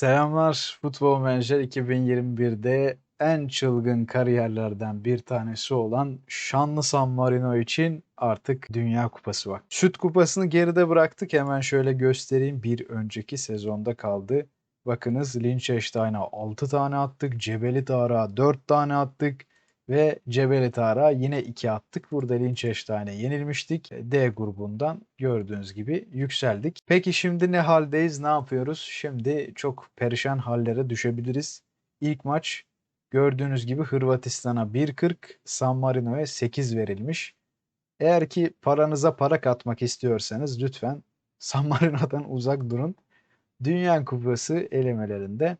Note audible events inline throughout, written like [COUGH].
Selamlar Futbol Menajer 2021'de en çılgın kariyerlerden bir tanesi olan şanlı San Marino için artık Dünya Kupası var. Süt Kupası'nı geride bıraktık. Hemen şöyle göstereyim. Bir önceki sezonda kaldı. Bakınız Liechtenstein'a 6 tane attık. Cebeli Tarık'a 4 tane attık. Ve Cebeli Tarık'a yine 2 attık. Burada Liechtenstein'e yenilmiştik. D grubundan gördüğünüz gibi yükseldik. Peki şimdi ne haldeyiz? Ne yapıyoruz? Şimdi çok perişan hallere düşebiliriz. İlk maç gördüğünüz gibi Hırvatistan'a 1.40, San Marino'ya 8 verilmiş. Eğer ki paranıza para katmak istiyorsanız lütfen San Marino'dan [LAUGHS] uzak durun. Dünya Kupası elemelerinde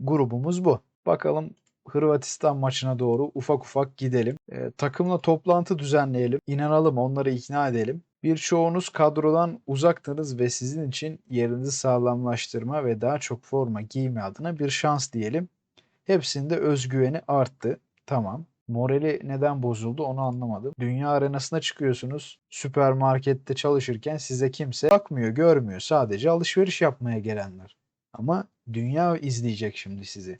grubumuz bu. Bakalım Hırvatistan maçına doğru ufak ufak gidelim. Ee, takımla toplantı düzenleyelim. İnanalım onları ikna edelim. Birçoğunuz kadrodan uzaktınız ve sizin için yerinizi sağlamlaştırma ve daha çok forma giyme adına bir şans diyelim. Hepsinde özgüveni arttı. Tamam. Morali neden bozuldu onu anlamadım. Dünya arenasına çıkıyorsunuz. Süpermarkette çalışırken size kimse bakmıyor, görmüyor. Sadece alışveriş yapmaya gelenler. Ama dünya izleyecek şimdi sizi.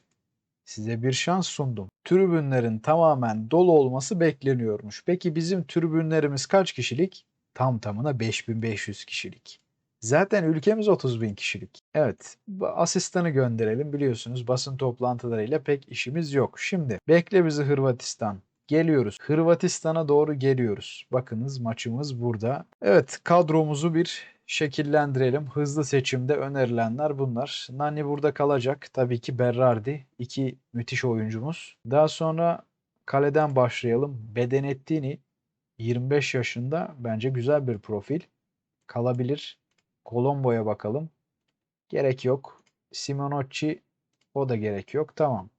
Size bir şans sundum. Tribünlerin tamamen dolu olması bekleniyormuş. Peki bizim tribünlerimiz kaç kişilik? Tam tamına 5500 kişilik. Zaten ülkemiz 30 bin kişilik. Evet, asistanı gönderelim. Biliyorsunuz basın toplantılarıyla pek işimiz yok. Şimdi bekle bizi Hırvatistan. Geliyoruz. Hırvatistan'a doğru geliyoruz. Bakınız maçımız burada. Evet kadromuzu bir şekillendirelim. Hızlı seçimde önerilenler bunlar. Nani burada kalacak. Tabii ki Berardi. iki müthiş oyuncumuz. Daha sonra kaleden başlayalım. Bedenettini 25 yaşında bence güzel bir profil. Kalabilir. Colombo'ya bakalım. Gerek yok. Simonocci o da gerek yok. Tamam.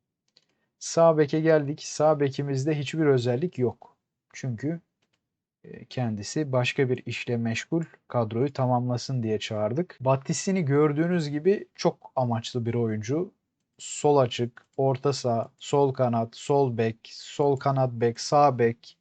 Sağ beke geldik. Sağ bekimizde hiçbir özellik yok. Çünkü kendisi başka bir işle meşgul kadroyu tamamlasın diye çağırdık. Battisini gördüğünüz gibi çok amaçlı bir oyuncu. Sol açık, orta saha, sol kanat, sol bek, sol kanat bek, sağ bek,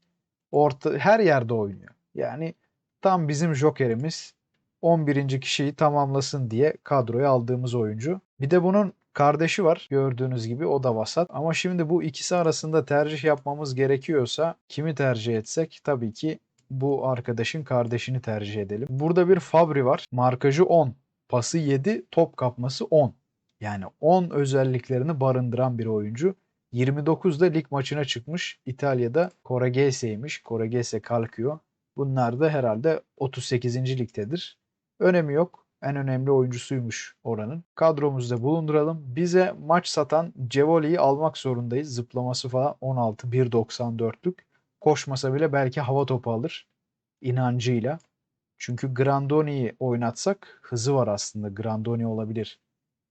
orta her yerde oynuyor. Yani tam bizim jokerimiz 11. kişiyi tamamlasın diye kadroya aldığımız oyuncu. Bir de bunun kardeşi var gördüğünüz gibi o da vasat. Ama şimdi bu ikisi arasında tercih yapmamız gerekiyorsa kimi tercih etsek tabii ki bu arkadaşın kardeşini tercih edelim. Burada bir Fabri var. Markajı 10. Pası 7, top kapması 10. Yani 10 özelliklerini barındıran bir oyuncu. 29'da lig maçına çıkmış. İtalya'da Coragese'ymiş. Coragese kalkıyor. Bunlar da herhalde 38. ligdedir. Önemi yok. En önemli oyuncusuymuş oranın. Kadromuzda bulunduralım. Bize maç satan Cevoli'yi almak zorundayız. Zıplaması falan 16 1.94'lük. Koşmasa bile belki hava topu alır inancıyla. Çünkü Grandoni'yi oynatsak hızı var aslında. Grandoni olabilir.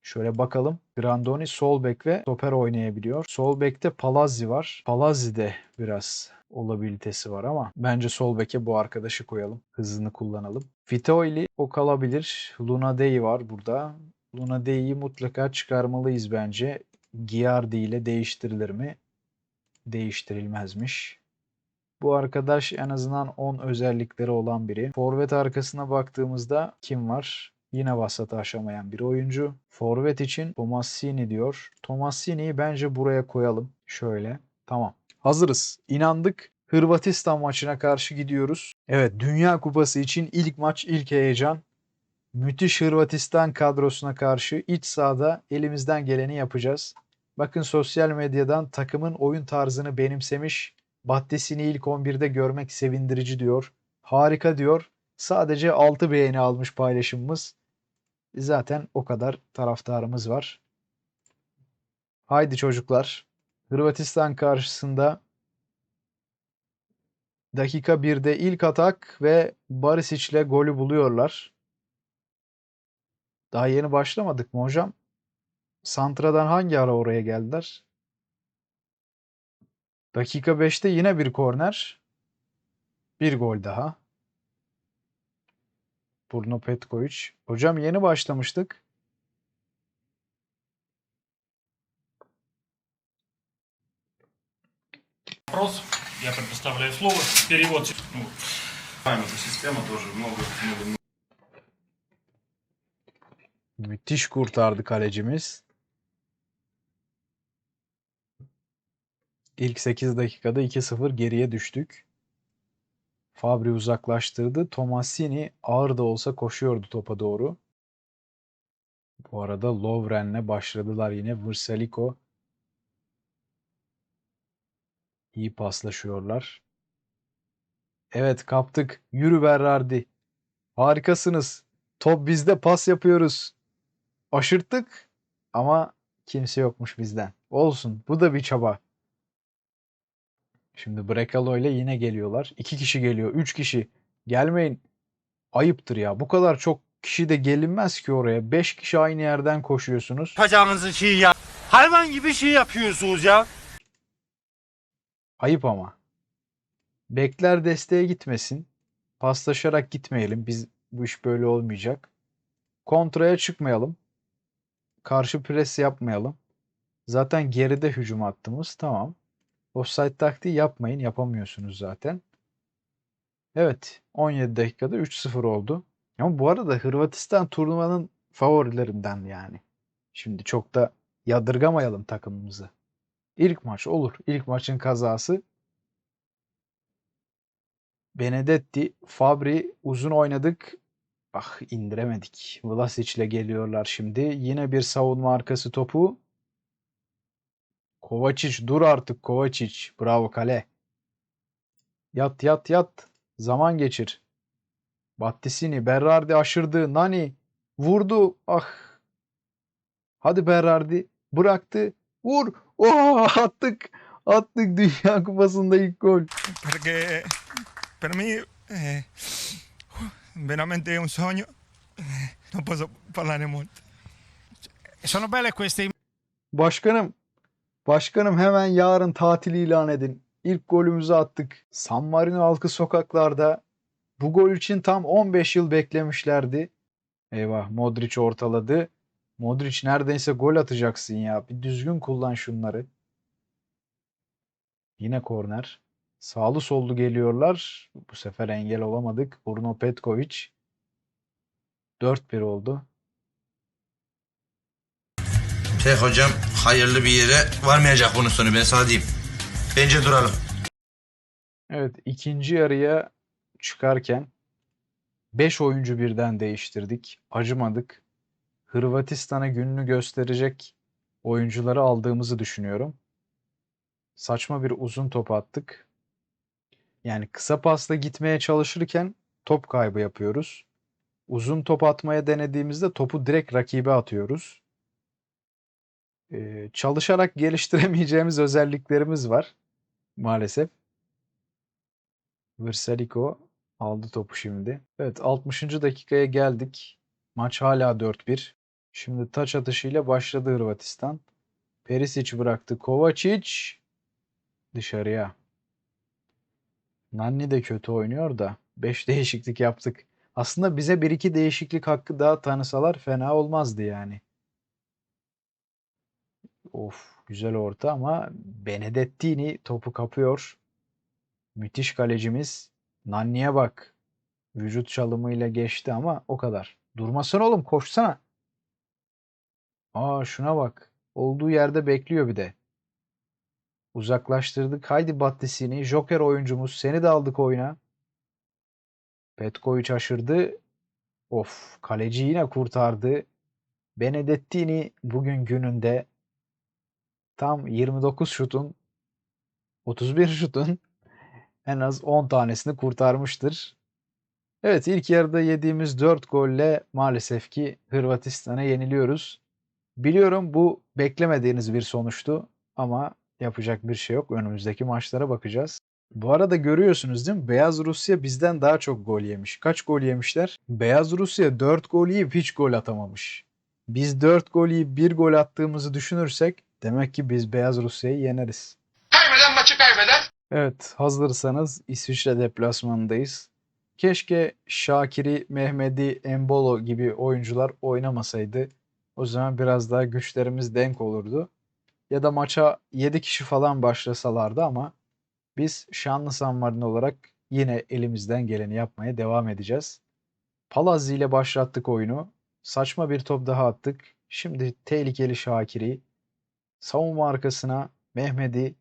Şöyle bakalım. Grandoni sol bek ve stoper oynayabiliyor. Sol bekte Palazzi var. Palazzi de biraz olabilitesi var ama bence sol beke bu arkadaşı koyalım. Hızını kullanalım. Fitoili o kalabilir. Luna Dey var burada. Luna Dey'i mutlaka çıkarmalıyız bence. Giardi ile değiştirilir mi? Değiştirilmezmiş. Bu arkadaş en azından 10 özellikleri olan biri. Forvet arkasına baktığımızda kim var? Yine vasata aşamayan bir oyuncu. Forvet için Tomassini diyor. Tomassini'yi bence buraya koyalım. Şöyle. Tamam. Hazırız. İnandık. Hırvatistan maçına karşı gidiyoruz. Evet Dünya Kupası için ilk maç ilk heyecan. Müthiş Hırvatistan kadrosuna karşı iç sahada elimizden geleni yapacağız. Bakın sosyal medyadan takımın oyun tarzını benimsemiş. Battesini ilk 11'de görmek sevindirici diyor. Harika diyor. Sadece 6 beğeni almış paylaşımımız. Zaten o kadar taraftarımız var. Haydi çocuklar. Hırvatistan karşısında dakika 1'de ilk atak ve Barisic ile golü buluyorlar. Daha yeni başlamadık mı hocam? Santra'dan hangi ara oraya geldiler? Dakika 5'te yine bir korner. Bir gol daha. Bruno Petkovic. Hocam yeni başlamıştık. Вопрос, я предоставляю слово. Перевод. Ну, Знаем эту систему тоже много, много Müthiş kurtardı kalecimiz. İlk 8 dakikada 2-0 geriye düştük. Fabri uzaklaştırdı. Tomasini ağır da olsa koşuyordu topa doğru. Bu arada Lovren'le başladılar yine. Vrsaliko iyi paslaşıyorlar. Evet kaptık. Yürü Berardi. Harikasınız. Top bizde pas yapıyoruz. Aşırttık ama kimse yokmuş bizden. Olsun. Bu da bir çaba. Şimdi Brekalo ile yine geliyorlar. İki kişi geliyor. Üç kişi. Gelmeyin. Ayıptır ya. Bu kadar çok kişi de gelinmez ki oraya. Beş kişi aynı yerden koşuyorsunuz. yapacağınızı şey ya. Hayvan gibi şey yapıyorsunuz ya. Ayıp ama. Bekler desteğe gitmesin. Paslaşarak gitmeyelim. Biz bu iş böyle olmayacak. Kontraya çıkmayalım. Karşı pres yapmayalım. Zaten geride hücum attığımız tamam. Offside taktiği yapmayın. Yapamıyorsunuz zaten. Evet. 17 dakikada 3-0 oldu. Ama bu arada Hırvatistan turnuvanın favorilerinden yani. Şimdi çok da yadırgamayalım takımımızı. İlk maç olur. İlk maçın kazası. Benedetti, Fabri uzun oynadık. Ah indiremedik. Vlasic ile geliyorlar şimdi. Yine bir savunma arkası topu. Kovacic dur artık Kovacic. Bravo kale. Yat yat yat. Zaman geçir. Battisini, Berardi aşırdı. Nani vurdu. Ah. Hadi Berardi bıraktı. Vur. Oh [LAUGHS] attık. Attık Dünya Kupası'nda ilk gol. perché per me è veramente un sogno. Eh, Non posso parlare molto. Sono belle queste Başkanım, başkanım hemen yarın tatil ilan edin. İlk golümüzü attık. San Marino halkı sokaklarda bu gol için tam 15 yıl beklemişlerdi. Eyvah Modric ortaladı. Modric neredeyse gol atacaksın ya. Bir düzgün kullan şunları. Yine korner. Sağlı sollu geliyorlar. Bu sefer engel olamadık. Bruno Petkovic. 4-1 oldu. Şey hocam hayırlı bir yere varmayacak bunun sonu ben sana diyeyim. Bence duralım. Evet, ikinci yarıya çıkarken 5 oyuncu birden değiştirdik. Acımadık. Hırvatistan'a gününü gösterecek oyuncuları aldığımızı düşünüyorum. Saçma bir uzun top attık. Yani kısa pasla gitmeye çalışırken top kaybı yapıyoruz. Uzun top atmaya denediğimizde topu direkt rakibe atıyoruz. Ee, çalışarak geliştiremeyeceğimiz özelliklerimiz var maalesef. Vrsaliko aldı topu şimdi. Evet 60. dakikaya geldik. Maç hala 4-1. Şimdi taç atışıyla başladı Hırvatistan. Perisic bıraktı. Kovacic dışarıya. Nanni de kötü oynuyor da 5 [LAUGHS] değişiklik yaptık. Aslında bize 1-2 değişiklik hakkı daha tanısalar fena olmazdı yani. Of güzel orta ama Benedettini topu kapıyor. Müthiş kalecimiz. Nanni'ye bak. Vücut çalımıyla geçti ama o kadar. Durmasana oğlum koşsana. Aa şuna bak. Olduğu yerde bekliyor bir de. Uzaklaştırdık. Haydi Battisini. Joker oyuncumuz. Seni de aldık oyuna. Petkovic şaşırdı. Of kaleci yine kurtardı. Benedettini bugün gününde tam 29 şutun 31 şutun [LAUGHS] en az 10 tanesini kurtarmıştır. Evet ilk yarıda yediğimiz 4 golle maalesef ki Hırvatistan'a yeniliyoruz. Biliyorum bu beklemediğiniz bir sonuçtu ama yapacak bir şey yok. Önümüzdeki maçlara bakacağız. Bu arada görüyorsunuz değil mi? Beyaz Rusya bizden daha çok gol yemiş. Kaç gol yemişler? Beyaz Rusya 4 gol yiyip hiç gol atamamış. Biz 4 gol yiyip 1 gol attığımızı düşünürsek demek ki biz Beyaz Rusya'yı yeneriz. Kaybeden maçı kaybeder. Evet, hazırsanız İsviçre deplasmanındayız. Keşke Şakiri, Mehmedi, Embolo gibi oyuncular oynamasaydı. O zaman biraz daha güçlerimiz denk olurdu. Ya da maça 7 kişi falan başlasalardı ama biz şanlı San Marino olarak yine elimizden geleni yapmaya devam edeceğiz. Palazzi ile başlattık oyunu. Saçma bir top daha attık. Şimdi tehlikeli Şakiri savunma arkasına Mehmet'i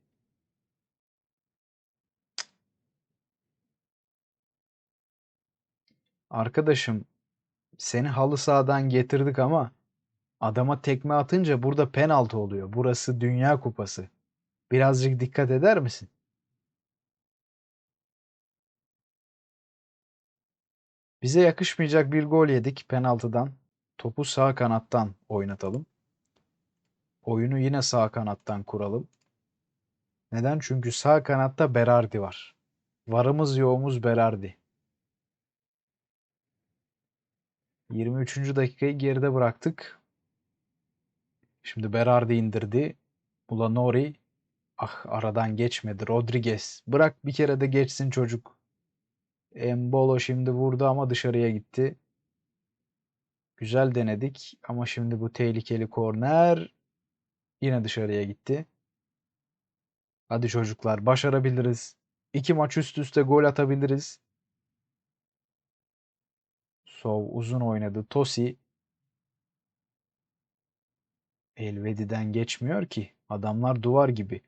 Arkadaşım seni halı sahadan getirdik ama adama tekme atınca burada penaltı oluyor. Burası Dünya Kupası. Birazcık dikkat eder misin? Bize yakışmayacak bir gol yedik penaltıdan. Topu sağ kanattan oynatalım. Oyunu yine sağ kanattan kuralım. Neden? Çünkü sağ kanatta Berardi var. Varımız yoğumuz Berardi. 23. dakikayı geride bıraktık. Şimdi Berardi indirdi. Ulanori ah aradan geçmedi. Rodriguez bırak bir kere de geçsin çocuk. Embolo şimdi vurdu ama dışarıya gitti. Güzel denedik ama şimdi bu tehlikeli korner yine dışarıya gitti. Hadi çocuklar başarabiliriz. İki maç üst üste gol atabiliriz. Sov uzun oynadı. Tosi Elvedi'den geçmiyor ki. Adamlar duvar gibi.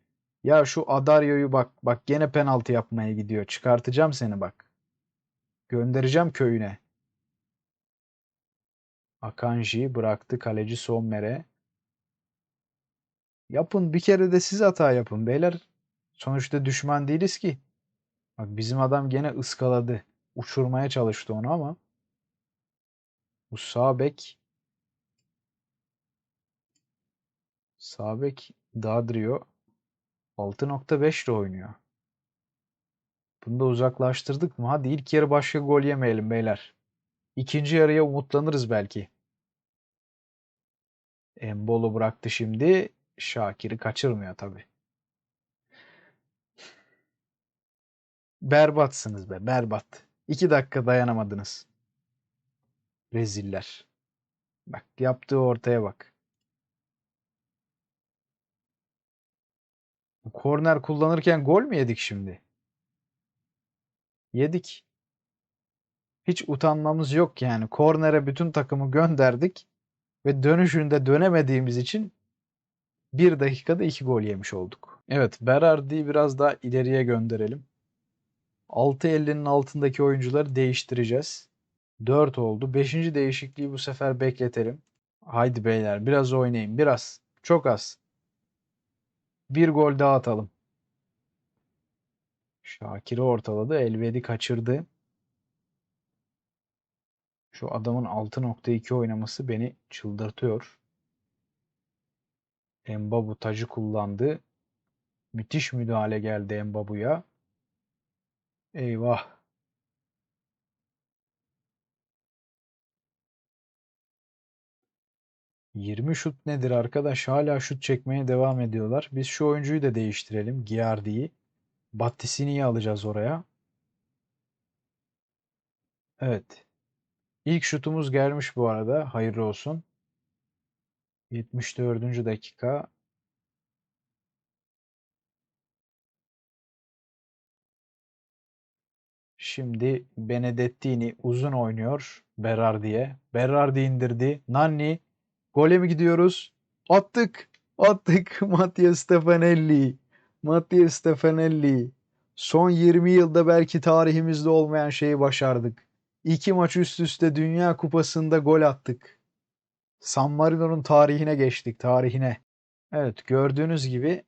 Ya şu Adario'yu bak. Bak gene penaltı yapmaya gidiyor. Çıkartacağım seni bak. Göndereceğim köyüne. Akanji bıraktı kaleci Sommer'e. Yapın bir kere de siz hata yapın beyler. Sonuçta düşman değiliz ki. Bak bizim adam gene ıskaladı. Uçurmaya çalıştı onu ama. Bu sağ bek sağ bek Dadrio 6.5 ile oynuyor. Bunu da uzaklaştırdık mı? Hadi ilk yarı başka gol yemeyelim beyler. İkinci yarıya umutlanırız belki. Embolo bıraktı şimdi. Şakir'i kaçırmıyor tabi. Berbatsınız be berbat. İki dakika dayanamadınız. Reziller. Bak yaptığı ortaya bak. Korner kullanırken gol mü yedik şimdi? Yedik. Hiç utanmamız yok yani. Kornere bütün takımı gönderdik ve dönüşünde dönemediğimiz için bir dakikada iki gol yemiş olduk. Evet Berardi'yi biraz daha ileriye gönderelim. 6.50'nin altındaki oyuncuları değiştireceğiz. 4 oldu. 5. değişikliği bu sefer bekletelim. Haydi beyler biraz oynayın. Biraz. Çok az. Bir gol daha atalım. Şakir'i ortaladı. Elvedi kaçırdı. Şu adamın 6.2 oynaması beni çıldırtıyor. Embabu tacı kullandı. Müthiş müdahale geldi Embabu'ya. Eyvah. ...20 şut nedir arkadaş? Hala şut çekmeye devam ediyorlar. Biz şu oyuncuyu da değiştirelim. Giardi'yi. Battisini'yi alacağız oraya. Evet. İlk şutumuz gelmiş bu arada. Hayırlı olsun. 74. dakika. Şimdi Benedettini uzun oynuyor Berardi'ye. Berardi indirdi. Nanni. Gole mi gidiyoruz? Attık. Attık. [LAUGHS] Mattia Stefanelli. Mattia Stefanelli. Son 20 yılda belki tarihimizde olmayan şeyi başardık. İki maç üst üste Dünya Kupası'nda gol attık. San Marino'nun tarihine geçtik. Tarihine. Evet gördüğünüz gibi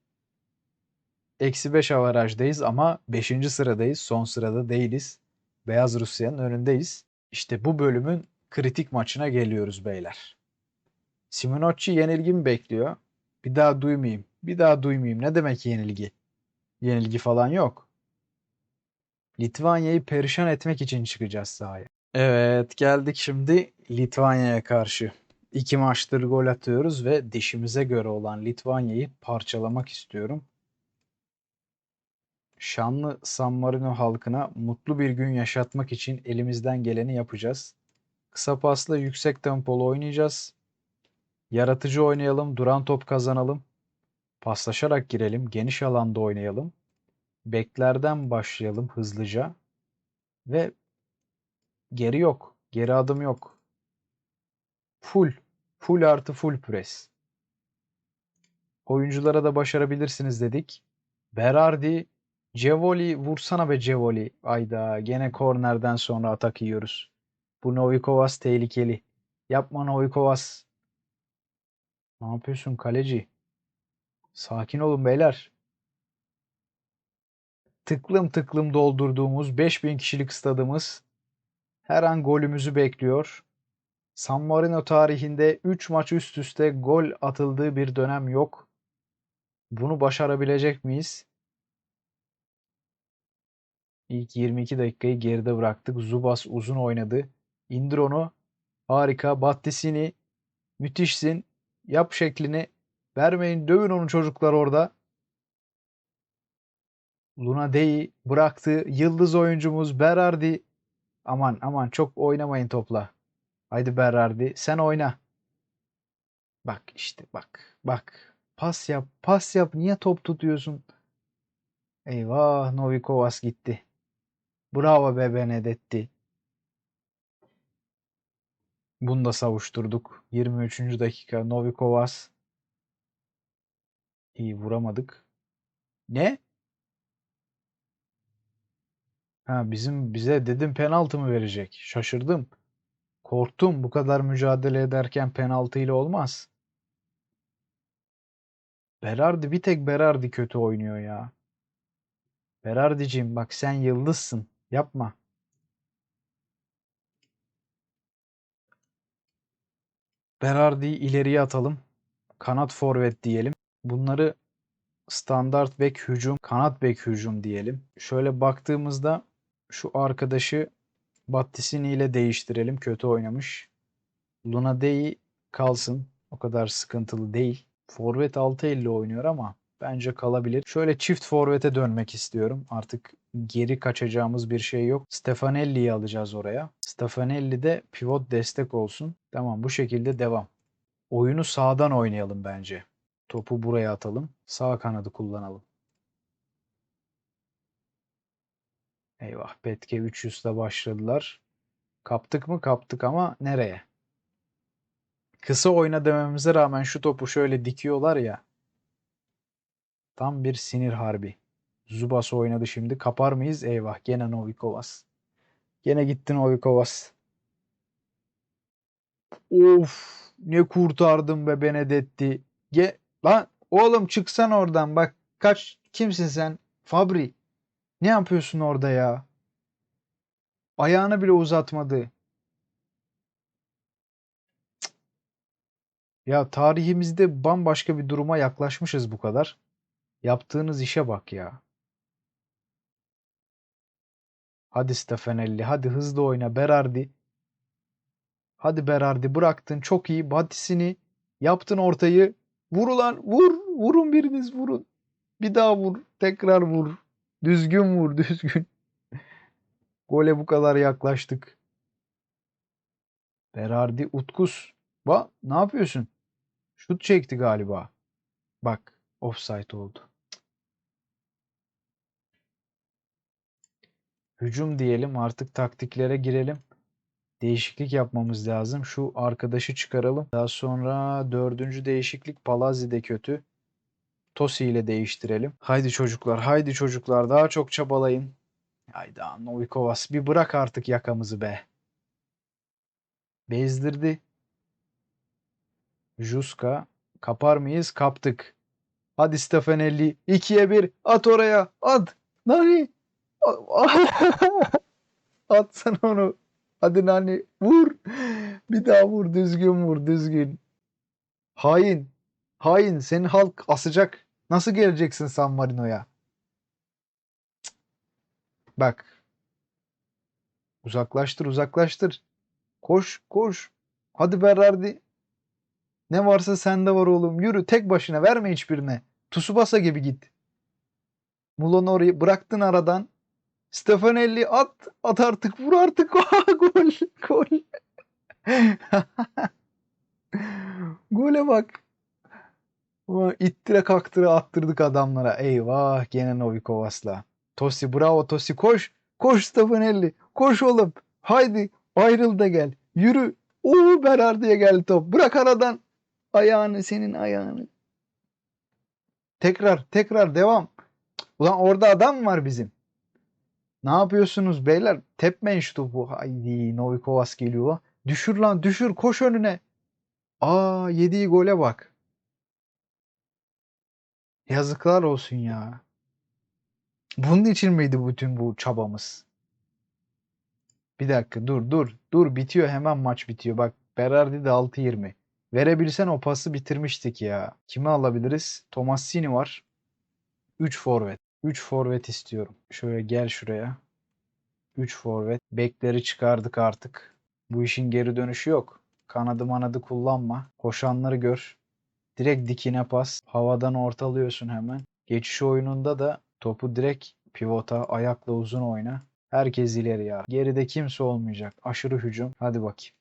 Eksi 5 avarajdayız ama 5. sıradayız. Son sırada değiliz. Beyaz Rusya'nın önündeyiz. İşte bu bölümün kritik maçına geliyoruz beyler. Simonocci yenilgi mi bekliyor? Bir daha duymayayım. Bir daha duymayayım. Ne demek yenilgi? Yenilgi falan yok. Litvanya'yı perişan etmek için çıkacağız sahaya. Evet geldik şimdi Litvanya'ya karşı. İki maçtır gol atıyoruz ve dişimize göre olan Litvanya'yı parçalamak istiyorum. Şanlı San Marino halkına mutlu bir gün yaşatmak için elimizden geleni yapacağız. Kısa paslı yüksek tempolu oynayacağız. Yaratıcı oynayalım, duran top kazanalım. Paslaşarak girelim, geniş alanda oynayalım. Beklerden başlayalım hızlıca. Ve geri yok, geri adım yok. Full, full artı full pres. Oyunculara da başarabilirsiniz dedik. Berardi Cevoli vursana be Cevoli. Ayda gene kornerden sonra atak yiyoruz. Bu Novikovas tehlikeli. Yapma Novikovas. Ne yapıyorsun kaleci? Sakin olun beyler. Tıklım tıklım doldurduğumuz 5000 kişilik stadımız her an golümüzü bekliyor. San Marino tarihinde 3 maç üst üste gol atıldığı bir dönem yok. Bunu başarabilecek miyiz? İlk 22 dakikayı geride bıraktık. Zubas uzun oynadı. İndir. Harika. Battisini. Müthişsin. Yap şeklini. Vermeyin. Dövün onu çocuklar orada. Luna Dei bıraktı. Yıldız oyuncumuz Berardi. Aman aman çok oynamayın topla. Haydi Berardi sen oyna. Bak işte bak bak. Pas yap pas yap. Niye top tutuyorsun? Eyvah Novikovas gitti. Bravo be Benedetti. Bunu da savuşturduk. 23. dakika Novikovas. İyi vuramadık. Ne? Ha bizim bize dedim penaltı mı verecek? Şaşırdım. Korktum bu kadar mücadele ederken penaltı ile olmaz. Berardi bir tek Berardi kötü oynuyor ya. Berardi'cim bak sen yıldızsın. Yapma. Berardi'yi ileriye atalım. Kanat forvet diyelim. Bunları standart bek hücum, kanat bek hücum diyelim. Şöyle baktığımızda şu arkadaşı Battisini ile değiştirelim. Kötü oynamış. Luna Dei kalsın. O kadar sıkıntılı değil. Forvet 6.50 oynuyor ama bence kalabilir. Şöyle çift forvete dönmek istiyorum. Artık geri kaçacağımız bir şey yok. Stefanelli'yi alacağız oraya. Stefanelli de pivot destek olsun. Tamam bu şekilde devam. Oyunu sağdan oynayalım bence. Topu buraya atalım. Sağ kanadı kullanalım. Eyvah. Petke 300'le başladılar. Kaptık mı? Kaptık ama nereye? Kısa oyna dememize rağmen şu topu şöyle dikiyorlar ya. Tam bir sinir harbi. Zubas oynadı şimdi. Kapar mıyız? Eyvah. Gene Novikovas. Gene gitti Novikovas. Of. Ne kurtardım be Benedetti. Ge Lan oğlum çıksan oradan. Bak kaç kimsin sen? Fabri. Ne yapıyorsun orada ya? Ayağını bile uzatmadı. Ya tarihimizde bambaşka bir duruma yaklaşmışız bu kadar. Yaptığınız işe bak ya. Hadi Stefanelli, hadi hızlı oyna Berardi. Hadi Berardi bıraktın çok iyi. Batisini yaptın ortayı. Vur ulan vur. Vurun biriniz vurun. Bir daha vur. Tekrar vur. Düzgün vur [LAUGHS] düzgün. Gole bu kadar yaklaştık. Berardi Utkus. Ba ne yapıyorsun? Şut çekti galiba. Bak offside oldu. Hücum diyelim artık taktiklere girelim. Değişiklik yapmamız lazım. Şu arkadaşı çıkaralım. Daha sonra dördüncü değişiklik Palazzi de kötü. Tosi ile değiştirelim. Haydi çocuklar, haydi çocuklar daha çok çabalayın. Haydi Novikovas bir bırak artık yakamızı be. Bezdirdi. Juska kapar mıyız? Kaptık. Hadi Stefanelli 2'ye 1 at oraya at. Nani? [LAUGHS] Atsana onu. Hadi Nani vur. Bir daha vur düzgün vur düzgün. Hain. Hain senin halk asacak. Nasıl geleceksin San Marino'ya? Bak. Uzaklaştır uzaklaştır. Koş koş. Hadi Berardi. Ne varsa sende var oğlum. Yürü tek başına verme hiçbirine. Tsubasa gibi git. Mulonori bıraktın aradan. Stefanelli at. At artık vur artık. [LAUGHS] gol. Gol. [LAUGHS] Gole bak. Ulan İttire kaktıra attırdık adamlara. Eyvah gene Novikovas'la. Tosi bravo Tosi koş. Koş Stefanelli. Koş oğlum. Haydi ayrıl da gel. Yürü. Oo Berardi'ye geldi top. Bırak aradan. Ayağını senin ayağını. Tekrar tekrar devam. Ulan orada adam var bizim? Ne yapıyorsunuz beyler? Tepmeyin şu topu. Haydi Novikovas geliyor. Düşür lan düşür koş önüne. Aa yediği gole bak. Yazıklar olsun ya. Bunun için miydi bütün bu çabamız? Bir dakika dur dur dur bitiyor hemen maç bitiyor. Bak Berardi de 6-20. Verebilsen o pası bitirmiştik ya. Kimi alabiliriz? Tomassini var. 3 forvet. 3 forvet istiyorum. Şöyle gel şuraya. 3 forvet. Bekleri çıkardık artık. Bu işin geri dönüşü yok. Kanadı manadı kullanma. Koşanları gör. Direkt dikine pas. Havadan ortalıyorsun hemen. Geçiş oyununda da topu direkt pivota, ayakla uzun oyna. Herkes ileri ya. Geride kimse olmayacak. Aşırı hücum. Hadi bakayım.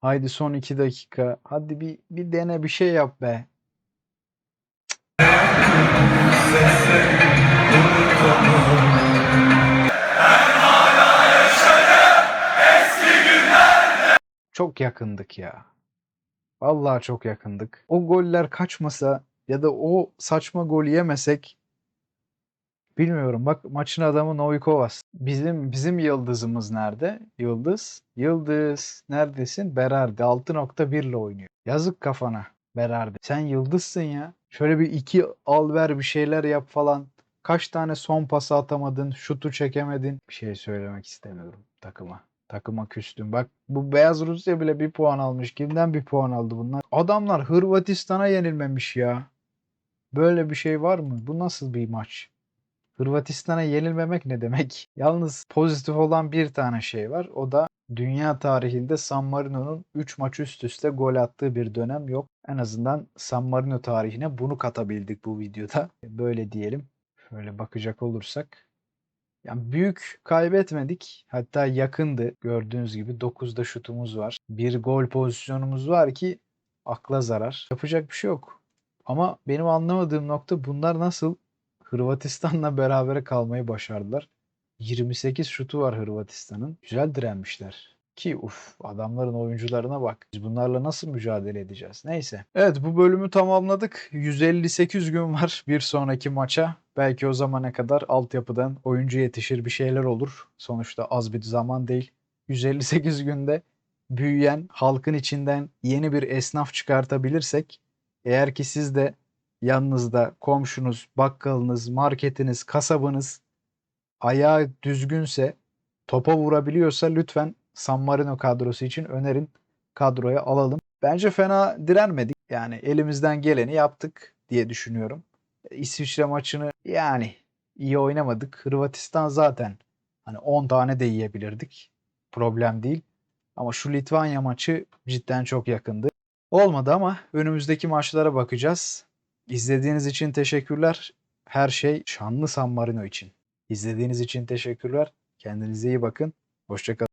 Haydi son 2 dakika. Hadi bir bir dene bir şey yap be. Çok yakındık ya. Vallahi çok yakındık. O goller kaçmasa ya da o saçma gol yemesek bilmiyorum. Bak maçın adamı Novikovas. Bizim bizim yıldızımız nerede? Yıldız. Yıldız. Neredesin? Berardi. 6.1 ile oynuyor. Yazık kafana Berardi. Sen yıldızsın ya. Şöyle bir iki al ver bir şeyler yap falan. Kaç tane son pası atamadın, şutu çekemedin. Bir şey söylemek istemiyorum takıma. Takıma küstüm. Bak bu Beyaz Rusya bile bir puan almış. Kimden bir puan aldı bunlar? Adamlar Hırvatistan'a yenilmemiş ya. Böyle bir şey var mı? Bu nasıl bir maç? Hırvatistan'a yenilmemek ne demek? [LAUGHS] Yalnız pozitif olan bir tane şey var. O da dünya tarihinde San Marino'nun 3 maç üst üste gol attığı bir dönem yok. En azından San Marino tarihine bunu katabildik bu videoda. Böyle diyelim. Şöyle bakacak olursak. Yani büyük kaybetmedik. Hatta yakındı. Gördüğünüz gibi 9'da şutumuz var. Bir gol pozisyonumuz var ki akla zarar. Yapacak bir şey yok. Ama benim anlamadığım nokta bunlar nasıl Hırvatistan'la berabere kalmayı başardılar. 28 şutu var Hırvatistan'ın. Güzel direnmişler. Ki uf adamların oyuncularına bak. Biz bunlarla nasıl mücadele edeceğiz? Neyse. Evet bu bölümü tamamladık. 158 gün var [LAUGHS] bir sonraki maça. Belki o zamana kadar altyapıdan oyuncu yetişir bir şeyler olur. Sonuçta az bir zaman değil. 158 günde büyüyen halkın içinden yeni bir esnaf çıkartabilirsek eğer ki siz de yanınızda komşunuz, bakkalınız, marketiniz, kasabınız ayağı düzgünse, topa vurabiliyorsa lütfen San Marino kadrosu için önerin kadroya alalım. Bence fena direnmedik. Yani elimizden geleni yaptık diye düşünüyorum. İsviçre maçını yani iyi oynamadık. Hırvatistan zaten hani 10 tane de yiyebilirdik. Problem değil. Ama şu Litvanya maçı cidden çok yakındı. Olmadı ama önümüzdeki maçlara bakacağız. İzlediğiniz için teşekkürler. Her şey şanlı San Marino için. İzlediğiniz için teşekkürler. Kendinize iyi bakın. Hoşçakalın.